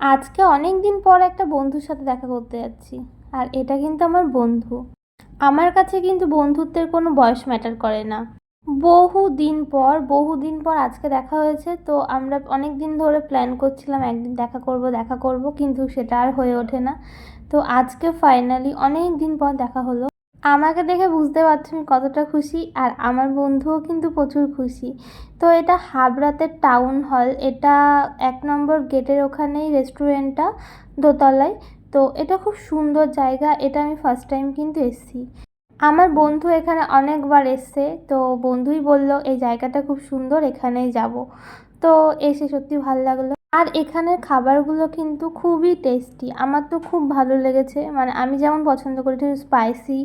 আজকে অনেক দিন পর একটা বন্ধুর সাথে দেখা করতে যাচ্ছি, আর এটা কিন্তু আমার বন্ধু। আমার কাছে কিন্তু বন্ধুত্বের কোনো বয়স ম্যাটার করে না। বহু দিন পর বহু দিন পর আজকে দেখা হয়েছে, তো আমরা অনেক দিন ধরে প্ল্যান করছিলাম, একদিন দেখা করব দেখা করব, কিন্তু সেটা আর হয়ে ওঠে না। তো আজকে ফাইনালি অনেক দিন পর দেখা হলো। আমাকে দেখে বুঝতে পারছ আমি কতটা খুশি আর আমার বন্ধুও কিন্তু প্রচুর খুশি। তো এটা হাবড়াতে টাউন হল, এটা এক নম্বর গেটের ওখানেই রেস্টুরেন্টটা দোতলায়। তো এটা খুব সুন্দর জায়গা, এটা আমি ফার্স্ট টাইম কিন্তু এসেছি। আমার বন্ধু এখানে অনেকবার এসছে, তো বন্ধুই বলল, এই জায়গাটা খুব সুন্দর, এখানেই যাব। তো এসে সত্যি ভালো লাগল। আর এখানের খাবারগুলো কিন্তু খুবই টেস্টি আমার তো খুব ভালো লেগেছে। মানে আমি যেমন পছন্দ করি স্পাইসি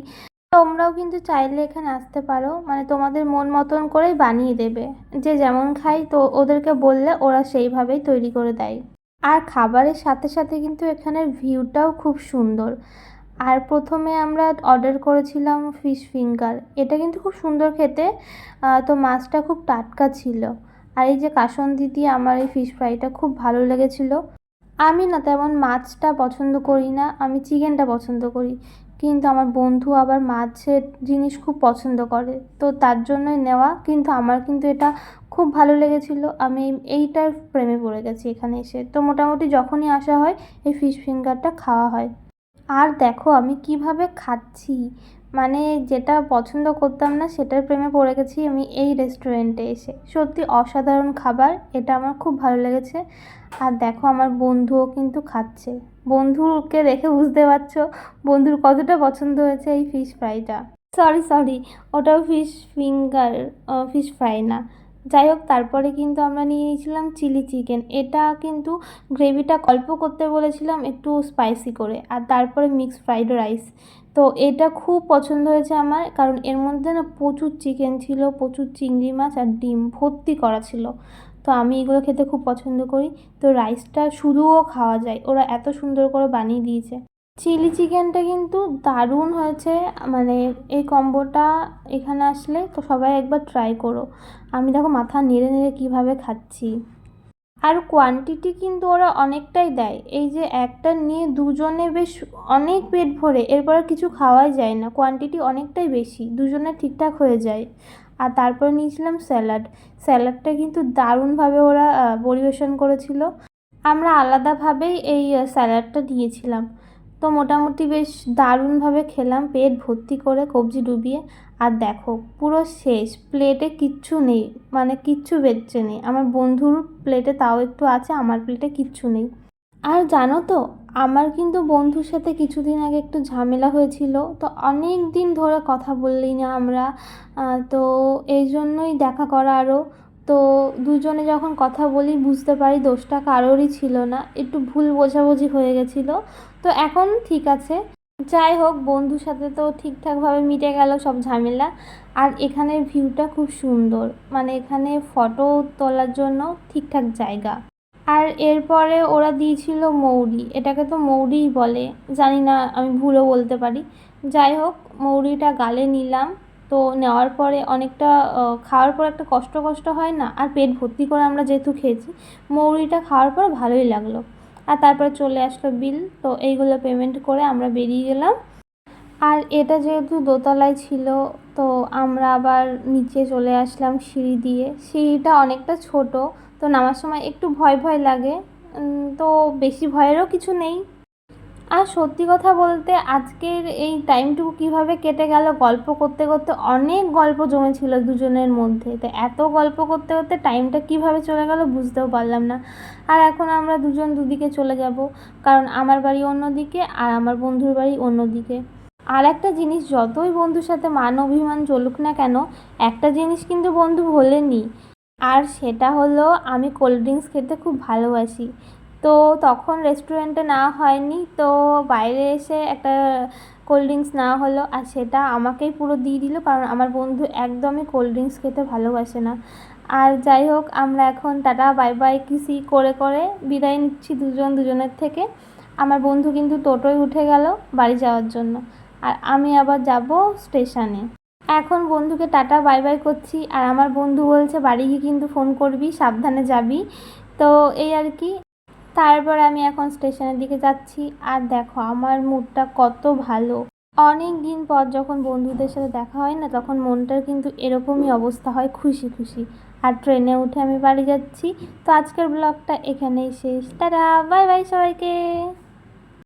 তোমরাও কিন্তু চাইলে এখানে আসতে পারো। মানে তোমাদের মন মতন করেই বানিয়ে দেবে। যে যেমন খাই, তো ওদেরকে বললে ওরা সেইভাবেই তৈরি করে দেয়। আর খাবারের সাথে সাথে কিন্তু এখানের ভিউটাও খুব সুন্দর। আর প্রথমে আমরা অর্ডার করেছিলাম ফিশ ফিঙ্গার। এটা কিন্তু খুব সুন্দর খেতে। তো মাছটা খুব টাটকা ছিল। আর এই যে কাসন্দি দিদি, আমার এই ফিশ ফ্রাইটা খুব ভালো লেগেছিল। আমি না তেমন মাছটা পছন্দ করি না, আমি চিকেনটা পছন্দ করি। কিন্তু আমার বন্ধু আবার মাছের জিনিস খুব পছন্দ করে। তো তার জন্যই নেওয়া। কিন্তু আমার কিন্তু এটা খুব ভালো লেগেছিল। আমি এইটার প্রেমে পড়ে গেছি এখানে এসে। তো মোটামুটি যখনই আসা হয়, এই ফিশ ফিঙ্গারটা খাওয়া হয়। আর দেখো আমি কীভাবে খাচ্ছি। মানে যেটা পছন্দ করতাম না, সেটার প্রেমে পড়ে গেছি আমি এই রেস্টুরেন্টে এসে। সত্যি অসাধারণ খাবার, এটা আমার খুব ভালো লেগেছে। আর দেখো আমার বন্ধুও কিন্তু খাচ্ছে। বন্ধুকে দেখে বুঝতে পারছ, বন্ধুর কতটা পছন্দ হয়েছে এই ফিশ ফ্রাইটা সরি সরি ওটাও ফিশ ফিঙ্গার ফিশ ফ্রাই না। যাই হোক তারপরে কিন্তু আমরা নিয়ে নিয়েছিলাম চিলি চিকেন। এটা কিন্তু গ্রেভিটা অল্প করতে বলেছিলাম, একটু স্পাইসি করে। আর তারপরে মিক্সড ফ্রাইড রাইস। তো এটা খুব পছন্দ হয়েছে আমার, কারণ এর মধ্যে না প্রচুর চিকেন ছিল, প্রচুর চিংড়ি মাছ আর ডিম ভর্তি করা ছিল। তো আমি এগুলো খেতে খুব পছন্দ করি। তো রাইসটা শুধুও খাওয়া যায়, ওরা এত সুন্দর করে বানিয়ে দিয়েছে। চিলি চিকেনটা কিন্তু দারুণ হয়েছে। মানে এই কম্বোটা এখানে আসলে তো সবাই একবার ট্রাই করো। আমি দেখো মাথা নেড়ে নেড়ে কীভাবে খাচ্ছি। আর কোয়ান্টিটি কিন্তু ওরা অনেকটাই দেয়। এই যে একটা নিয়ে দুজনে বেশ অনেক পেট ভরে, এরপর কিছু খাওয়াই যায় না। কোয়ান্টিটি অনেকটাই বেশি দুজনে ঠিকঠাক হয়ে যায়। আর তারপরে নিয়েছিলাম স্যালাড। স্যালাডটা কিন্তু দারুণভাবে ওরা পরিবেশন করেছিল। আমরা আলাদাভাবেই এই স্যালাডটা দিয়েছিলাম। তো মোটামুটি বেশ দারুণভাবে খেলাম। পেট ভর্তি করে কবজি ডুবিয়ে। আর দেখো, পুরো শেষ। প্লেটে কিচ্ছু নেই। মানে কিচ্ছু বেঁচে নেই। আমার বন্ধুর প্লেটে তাও একটু আছে, আমার প্লেটে কিচ্ছু নেই। আর জানো তো, আমার কিন্তু বন্ধুর সাথে কিছুদিন আগে একটু ঝামেলা হয়েছিল। তো অনেক দিন ধরে কথা বললি না আমরা। তো এই জন্যই দেখা করা আরও। তো দুজনে যখন কথা বলি, বুঝতে পারি দোষটা কারোরই ছিল না। একটু ভুল বোঝাবুঝি হয়ে গেছিল। তো এখন ঠিক আছে। যাই হোক, বন্ধুর সাথে তো ঠিকঠাকভাবে মিটে গেল সব ঝামেলা। আর এখানের ভিউটা খুব সুন্দর। মানে এখানে ফটো তোলার জন্য ঠিকঠাক জায়গা। আর এরপরে ওরা দিয়েছিল মৌরি। এটাকে তো মৌরিই বলে। জানি না, আমি ভুলও বলতে পারি। যাই হোক, মৌরিটা গালে নিলাম। তো নেওয়ার পরে অনেকটা খাওয়ার পর একটা কষ্ট কষ্ট হয় না? আর পেট ভর্তি করে আমরা যেহেতু খেয়েছি, মৌরিটা খাওয়ার পর ভালোই লাগল। আর তারপরে চলে আসলো বিল, তো এইগুলো পেমেন্ট করে আমরা বেরিয়ে গেলাম। আর এটা যেহেতু দোতলায় ছিল, তো আমরা আবার নিচে চলে আসলাম সিঁড়ি দিয়ে। সিঁড়িটা অনেকটা ছোট, তো নামার সময় একটু ভয় ভয় লাগে। তো বেশি ভয়েরও কিছু নেই। আর সত্যি কথা বলতে আজকের এই টাইমটুকু কীভাবে কেটে গেল গল্প করতে করতে অনেক গল্প জমেছিল দুজনের মধ্যে। তো এত গল্প করতে করতে টাইমটা কীভাবে চলে গেল বুঝতেও পারলাম না। আর এখন আমরা দুজন দুদিকে চলে যাব, কারণ আমার বাড়ি অন্যদিকে আর আমার বন্ধুর বাড়ি অন্যদিকে। আর একটা জিনিস, যতই বন্ধুর সাথে মান অভিমান চলুক না কেন, একটা জিনিস কিন্তু বন্ধু ভোলেনি। আর সেটা হলো, আমি কোল্ড ড্রিঙ্কস খেতে খুব ভালোবাসি। তো তখন রেস্টুরেন্টে নেওয়া হয়নি, তো বাইরে এসে একটা কোল্ড ড্রিঙ্কস নেওয়া হলো আর সেটা আমাকেই পুরো দিয়ে দিল কারণ আমার বন্ধু একদমই কোল্ড ড্রিঙ্কস খেতে ভালোবাসে না। আর যাই হোক, আমরা এখন টাটা বাই বাই কিসি করে করে বিদায় নিচ্ছি দুজন দুজনের থেকে। আমার বন্ধু কিন্তু টোটোয় উঠে গেল বাড়ি যাওয়ার জন্য। আর আমি আবার যাব স্টেশনে। এখন বন্ধুকে টাটা বাই বাই করছি। আর আমার বন্ধু বলছে, বাড়ি গিয়ে কিন্তু ফোন করবি, সাবধানে যাবি। তো এই আর কি। তারপর আমি এখন স্টেশনের দিকে যাচ্ছি। আর দেখো, আমার মুডটা কত ভালো। অনেক দিন পর যখন বন্ধুদের সাথে দেখা হয় না, তখন মনটার কিন্তু এরকমই অবস্থা হয়, খুশি খুশি। আর ট্রেনে উঠে আমি বাড়ি যাচ্ছি। তো আজকের ব্লগটা এখানেই শেষ। তারা বাই বাই সবাইকে।